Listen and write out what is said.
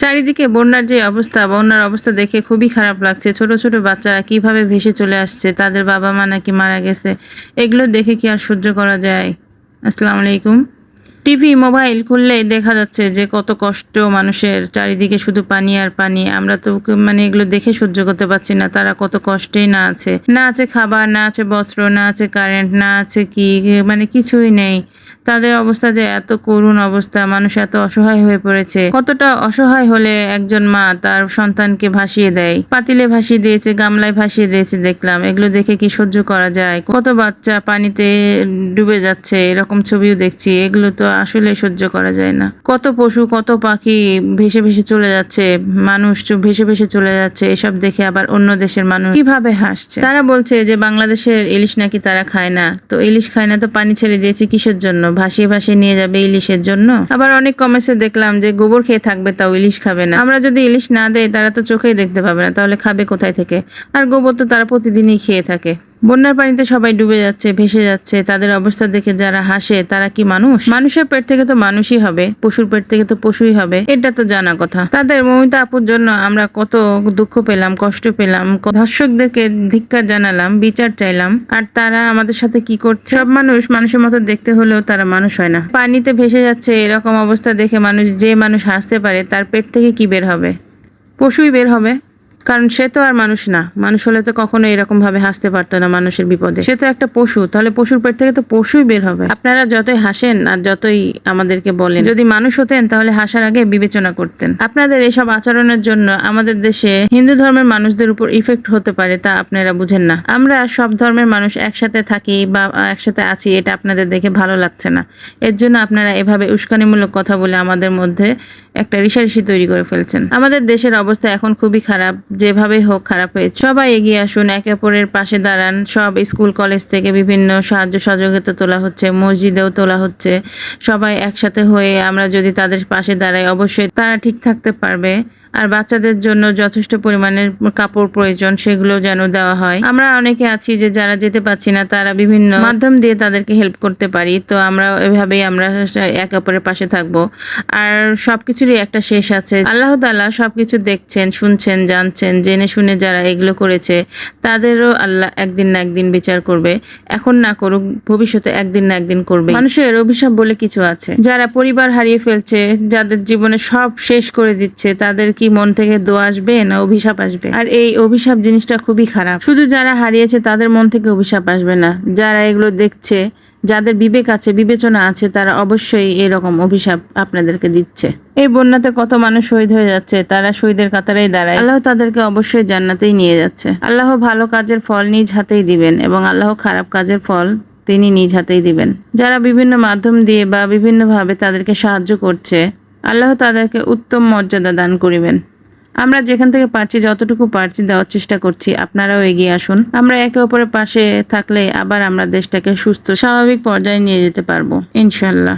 চারিদিকে বন্যার যে অবস্থা, বন্যার অবস্থা দেখে খুবই খারাপ লাগছে। ছোট ছোট বাচ্চারা কীভাবে ভেসে চলে আসছে? তাদের বাবা মা নাকি মারা গেছে? এগুলো দেখে কি আর সহ্য করা যায়? আসসালামু আলাইকুম। টিভি, মোবাইল খুললেই দেখা যাচ্ছে যে কত কষ্ট মানুষের, চারিদিকে শুধু পানি আর পানি। আমরা তো মানে এগুলো দেখে সহ্য করতে পারছি না। তারা কত কষ্টেই না আছে। না আছে খাবার, না আছে বস্ত্র, না আছে কারেন্ট না আছে কি মানে কিছুই নেই। তাদের অবস্থা যে এত করুণ অবস্থা, মানুষ এত অসহায় হয়ে পড়েছে। কতটা অসহায় হলে একজন মা তার সন্তানকে ভাসিয়ে দেয়। পাতিলে ভাসিয়ে দিয়েছে, গামলায় ভাসিয়ে দিয়েছে দেখলাম। এগুলো দেখে কি সহ্য করা যায়? কত বাচ্চা পানিতে ডুবে যাচ্ছে, এরকম ছবিও দেখছি। এগুলো তো আসলে সহ্য করা যায় না। কত পশু, কত পাখি ভেসে ভেসে চলে যাচ্ছে, মানুষ ভেসে ভেসে চলে যাচ্ছে, এসব দেখে আবার অন্য দেশের মানুষ কীভাবে হাসছে? তারা বলছে যে, বাংলাদেশের ইলিশ নাকি তারা খায় না? তো ইলিশ খায় না, তো পানি ছেড়ে দিয়েছে কিসের জন্য? ভাসিয়ে ভাসিয়ে নিয়ে যাবে ইলিশের জন্য। আবার অনেক কমেন্টসে দেখলাম যে, গোবর খেয়ে থাকবে, তাও ইলিশ খাবে না। আমরা যদি ইলিশ না দেয় তারা তো চোখেই দেখতে পাবে না, তাহলে খাবে কোথায় থেকে? আর গোবর তো তারা প্রতিদিনই খেয়ে থাকে। বন্যার পানিতে সবাই ডুবে যাচ্ছে, ভেসে যাচ্ছে। তাদের অবস্থা দেখে যারা হাসে, তারা কি মানুষ? মানুষের পেট থেকে তো মানুষই হবে, পশুর পেট থেকে তো পশুই হবে, এটা তো জানা কথা। তাদের মমিতা আপুর জন্য আমরা কত দুঃখ পেলাম, কষ্ট পেলাম ধর্ষকদেরকে ধিক্কার জানালাম, বিচার চাইলাম। আর তারা আমাদের সাথে কি করছে? সব মানুষ মানুষের মতো দেখতে হলেও তারা মানুষ হয় না। পানিতে ভেসে যাচ্ছে এরকম অবস্থা দেখে মানুষ, যে মানুষ হাসতে পারে, তার পেট থেকে কি বের হবে? পশুই বের হবে। কারণ সে তো আর মানুষ না। মানুষ হলে তো কখনো এরকম ভাবে হাসতে পারতো না মানুষের বিপদে। সে তো একটা পশু, তাহলে পশুর পেট থেকে তো পশুই বের হবে। আপনারা যতই হাসেন আর যতই আমাদেরকে বলেন, যদি মানুষ হতেন তাহলে হাসার আগে বিবেচনা করতেন। আপনাদের এসব আচরণের জন্য আমাদের দেশে হিন্দু ধর্মের মানুষদের উপর ইফেক্ট হতে পারে তা আপনারা বুঝেন না। আমরা সব ধর্মের মানুষ একসাথে থাকি বা একসাথে আছি, এটা আপনাদের দেখে ভালো লাগছে না। এর জন্য আপনারা এভাবে উস্কানিমূলক কথা বলে আমাদের মধ্যে একটা ঋষাঋষি তৈরি করে ফেলছেন। আমাদের দেশের অবস্থা এখন খুবই খারাপ। যেভাবে হোক খারাপ হয়েছে সবাই এগিয়ে আসুন, একে অপরের পাশে দাঁড়ান। সব স্কুল, কলেজ থেকে বিভিন্ন সাহায্য সহযোগিতা তোলা হচ্ছে, মসজিদেও তোলা হচ্ছে। সবাই একসাথে হয়ে আমরা যদি তাদের পাশে দাঁড়াই, অবশ্যই তারা ঠিক থাকতে পারবে। আর বাচ্চাদের জন্য যথেষ্ট পরিমাণের কাপড় প্রয়োজন, সেগুলো যেন দেওয়া হয়। আমরা অনেকে আছি যে যারা যেতে পারছি না, তারা বিভিন্ন মাধ্যম দিয়ে তাদেরকে হেল্প করতে পারি। তো আমরা এভাবেই আমরা একে অপরের পাশে থাকব। আর সবকিছুরই একটা শেষ আছে। আল্লাহ তাআলা সবকিছু দেখছেন, শুনছেন, জানছেন। জেনে শুনে যারা এগুলো করেছে, তাদেরও আল্লাহ একদিন না একদিন বিচার করবে। এখন না করুক, ভবিষ্যতে একদিন না একদিন করবে মানুষের অভিশাপ বলে কিছু আছে। যারা পরিবার হারিয়ে ফেলছে, যাদের জীবনে সব শেষ করে দিচ্ছে, তাদের কি মন থেকে দোয়া আসবে না অভিশাপ আসবে? আর এই অভিশাপ জিনিসটা খুবই খারাপ। শুধু যারা হারিয়েছে, তাদের মন থেকে অভিশাপ আসবে না। যারা এগুলো দেখছে যাদের বিবেক আছে, বিবেচনা আছে, তারা অবশ্যই এরকম অভিশাপ আপনাদেরকে দিচ্ছে। এই বন্যাতে কত মানুষ শহীদ হয়ে যাচ্ছে, তারা শহীদের কাতারেই দাঁড়ায়। আল্লাহ তাদেরকে অবশ্যই জান্নাতেই নিয়ে যাচ্ছে। আল্লাহ ভালো কাজের ফল নিজ হাতেই দিবেন এবং আল্লাহ খারাপ কাজের ফল তিনি নিজ হাতেই দিবেন। যারা বিভিন্ন মাধ্যম দিয়ে বা বিভিন্নভাবে তাদেরকে সাহায্য করছে, আল্লাহ তাদেরকে উত্তম মর্যাদা দান করিবেন। আমরা যেখান থেকে পারছি, যতটুকু পারছি দেওয়ার চেষ্টা করছি। আপনারাও এগিয়ে আসুন। আমরা একে অপরের পাশে থাকলে আবার আমরা দেশটাকে সুস্থ, স্বাভাবিক পর্যায়ে নিয়ে যেতে পারব। ইনশাল্লাহ।